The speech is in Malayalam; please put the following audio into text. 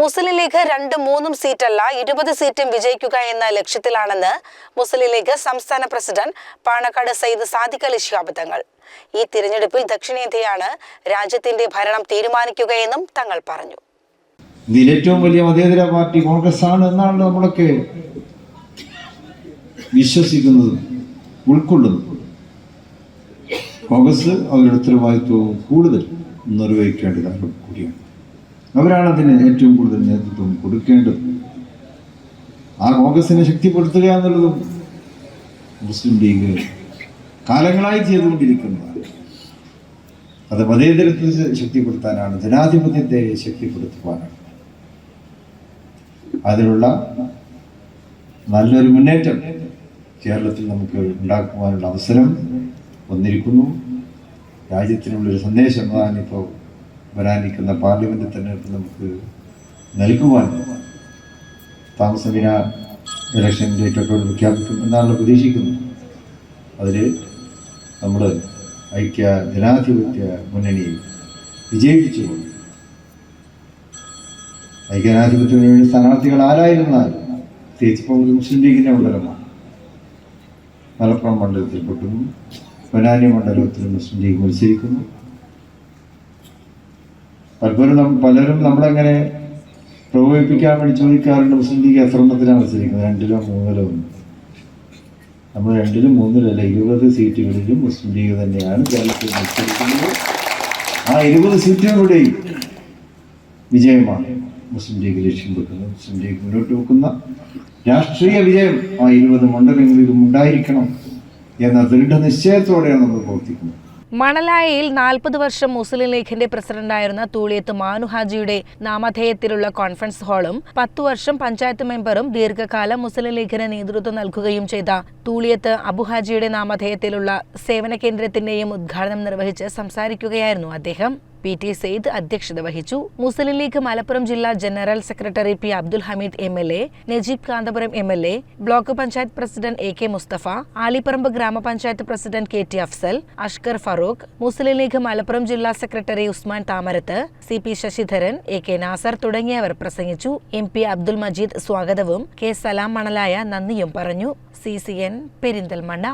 മുസ്ലിം ലീഗ് രണ്ടും മൂന്നും സീറ്റല്ല ഇരുപത് സീറ്റും വിജയിക്കുക എന്ന ലക്ഷ്യത്തിലാണെന്ന് മുസ്ലിം ലീഗ് സംസ്ഥാന പ്രസിഡന്റ് പാണക്കാട് സയ്യിദ് സാദിഖ് അലി ശിഹാബ് തങ്ങൾ ഈ തിരഞ്ഞെടുപ്പിൽ ദക്ഷിണേന്ത്യയാണ് രാജ്യത്തിന്റെ ഭരണം തീരുമാനിക്കുകയെന്നും തങ്ങൾ പറഞ്ഞു. ഇന്ത്യയിലെ ഏറ്റവും വലിയ മതേതര പാർട്ടി കോൺഗ്രസ് ആണ് എന്നാണ് നമ്മളൊക്കെ വിശ്വസിക്കുന്നത് ഉൾക്കൊള്ളുന്നത്. കോൺഗ്രസ് അവരുടെ ഉത്തരവാദിത്വവും കൂടുതൽ നിർവഹിക്കേണ്ടതാണ് കൂടിയാണ്. അവരാണ് അതിന് ഏറ്റവും കൂടുതൽ നേതൃത്വം കൊടുക്കേണ്ടത്. ആ കോൺഗ്രസിനെ ശക്തിപ്പെടുത്തുക എന്നുള്ളതും മുസ്ലിം ലീഗ് കാലങ്ങളായി ചെയ്തുകൊണ്ടിരിക്കുന്നതാണ്. അത് മതേതരത്തെ ശക്തിപ്പെടുത്താനാണ് ജനാധിപത്യത്തെ ശക്തിപ്പെടുത്തുവാനാണ്. അതിനുള്ള നല്ലൊരു മുന്നേറ്റം കേരളത്തിൽ നമുക്ക് ഉണ്ടാക്കുവാനുള്ള അവസരം വന്നിരിക്കുന്നു. രാജ്യത്തിനുള്ളൊരു സന്ദേശം അതാണ് ഇപ്പോൾ വരാനിരിക്കുന്ന പാർലമെന്റ് തെരഞ്ഞെടുപ്പ് നമുക്ക് നൽകുവാൻ താമസമിന ഇലക്ഷൻ ഡേറ്റൊക്കെ പ്രഖ്യാപിക്കും എന്നാണ് പ്രതീക്ഷിക്കുന്നത്. അതിൽ നമ്മൾ ഐക്യ ജനാധിപത്യ മുന്നണി വിജയിപ്പിച്ചുകൊണ്ട് ഐക്യജനാധിപത്യ മുന്നണി സ്ഥാനാർത്ഥികൾ ആരായിരുന്നാൽ പ്രത്യേകിച്ച് ഇപ്പോൾ ഒരു മുസ്ലിം ലീഗിന്റെ മണ്ഡലമാണ്. മലപ്പുറം മണ്ഡലത്തിൽ പെട്ടുന്നു പൊന്നാനി മണ്ഡലത്തിൽ മുസ്ലിം ലീഗ് മത്സരിക്കുന്നു. പലപ്പോഴും പലരും നമ്മളങ്ങനെ പ്രകോപിപ്പിക്കാൻ വേണ്ടി ചോദിക്കാറുണ്ട് മുസ്ലിം ലീഗ് എത്ര എണ്ണത്തിലാണ് മത്സരിക്കുന്നത്? രണ്ടിലോ മൂന്നിലോ? ഒന്ന് നമ്മൾ രണ്ടിലും അല്ല ഇരുപത് സീറ്റുകളിലും മുസ്ലിം ലീഗ് തന്നെയാണ് കേരളത്തിൽ മത്സരിക്കുന്നത്. ആ ഇരുപത് സീറ്റുകളുടെയും വിജയമാണ് മുസ്ലിം ലീഗ് ലക്ഷ്യം വെക്കുന്നത്. മുസ്ലിം ലീഗ് മുന്നോട്ട് വെക്കുന്ന രാഷ്ട്രീയ വിജയം ആ ഇരുപത് മണ്ഡലങ്ങളിലും ഉണ്ടായിരിക്കണം എന്ന ദൃഢനിശ്ചയത്തോടെയാണ് നമ്മൾ പ്രവർത്തിക്കുന്നത്. മണലായയിൽ നാൽപ്പത് വർഷം മുസ്ലിം ലീഗിന്റെ പ്രസിഡന്റായിരുന്ന തൂളിയത്ത് മാനുഹാജിയുടെ നാമധേയത്തിലുള്ള കോൺഫറൻസ് ഹാളും പത്തു വർഷം പഞ്ചായത്ത് മെമ്പറും ദീർഘകാലം മുസ്ലിം ലീഗിന് നേതൃത്വം നൽകുകയും ചെയ്ത തൂളിയത്ത് അബുഹാജിയുടെ നാമധേയത്തിലുള്ള സേവന കേന്ദ്രത്തിന്റെയും ഉദ്ഘാടനം നിർവഹിച്ച് സംസാരിക്കുകയായിരുന്നു അദ്ദേഹം. പി ടി സെയ്ദ് അധ്യക്ഷത വഹിച്ചു? മുസ്ലിം ലീഗ് മലപ്പുറം ജില്ലാ general secretary P Abdul Hameed M L A Najeeb Kanthapuram M L A block panchayat president A K Mustafa Alipparamba ഗ്രാമപഞ്ചായത്ത് president K T Afsal Ashkar Farooq Muslim League Malappuram ജില്ലാ secretary Usman Thamarath C P Sasidharan A K Nasar തുടങ്ങിയവർ പ്രസംഗിച്ചു. എം പി അബ്ദുൽ മജീദ് സ്വാഗതവും കെ സലാം മണലായ നന്ദിയും പറഞ്ഞു. C C N Perinthalmanna.